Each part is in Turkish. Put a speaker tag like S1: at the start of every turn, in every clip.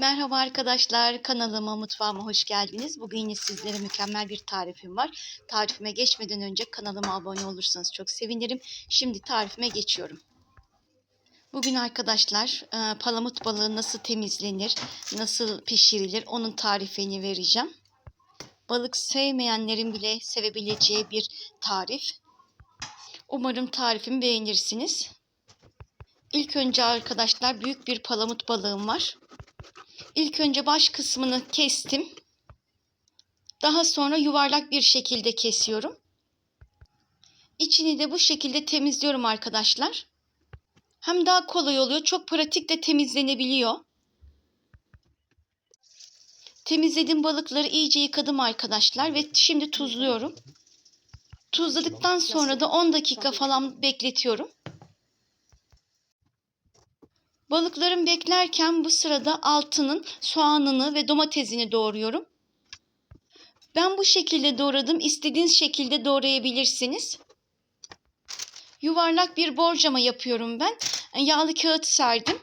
S1: Merhaba arkadaşlar, kanalıma, mutfağıma hoş geldiniz. Bugün yine sizlere mükemmel bir tarifim var. Tarifime geçmeden önce kanalıma abone olursanız çok sevinirim. Şimdi tarifime geçiyorum. Bugün arkadaşlar e, palamut balığı nasıl temizlenir, nasıl pişirilir onun tarifini vereceğim. Balık sevmeyenlerin bile sevebileceği bir tarif. Umarım tarifimi beğenirsiniz. İlk önce arkadaşlar büyük bir palamut balığım var. İlk önce baş kısmını kestim. Daha sonra yuvarlak bir şekilde kesiyorum. İçini de bu şekilde temizliyorum arkadaşlar. Hem daha kolay oluyor, çok pratik de temizlenebiliyor. Temizlediğim balıkları iyice yıkadım arkadaşlar ve şimdi tuzluyorum. Tuzladıktan sonra da 10 dakika falan bekletiyorum. Balıklarım beklerken bu sırada altının soğanını ve domatesini doğruyorum. Ben bu şekilde doğradım. İstediğiniz şekilde doğrayabilirsiniz. Yuvarlak bir borcama yapıyorum ben. Yağlı kağıt serdim.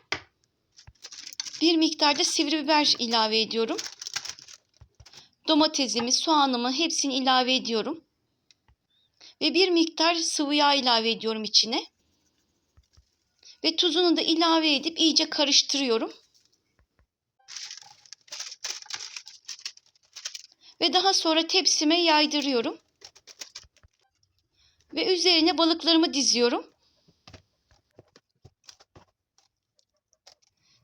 S1: Bir miktarda sivri biber ilave ediyorum. Domatesimi, soğanımı hepsini ilave ediyorum. Ve bir miktar sıvı yağ ilave ediyorum içine. Ve tuzunu da ilave edip iyice karıştırıyorum. Ve daha sonra tepsime yaydırıyorum. Ve üzerine balıklarımı diziyorum.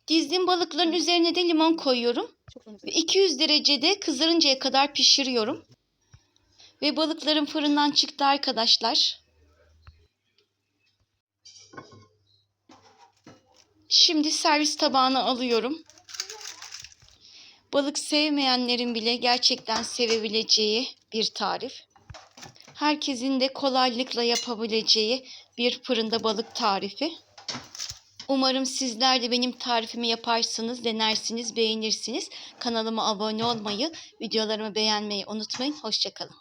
S1: Dizdiğim balıkların üzerine de limon koyuyorum. Ve 200 derecede kızarıncaya kadar pişiriyorum. Ve balıklarım fırından çıktı arkadaşlar. Şimdi servis tabağına alıyorum. Balık sevmeyenlerin bile gerçekten sevebileceği bir tarif. Herkesin de kolaylıkla yapabileceği bir fırında balık tarifi. Umarım sizler de benim tarifimi yaparsınız, denersiniz, beğenirsiniz. Kanalıma abone olmayı, videolarımı beğenmeyi unutmayın. Hoşçakalın.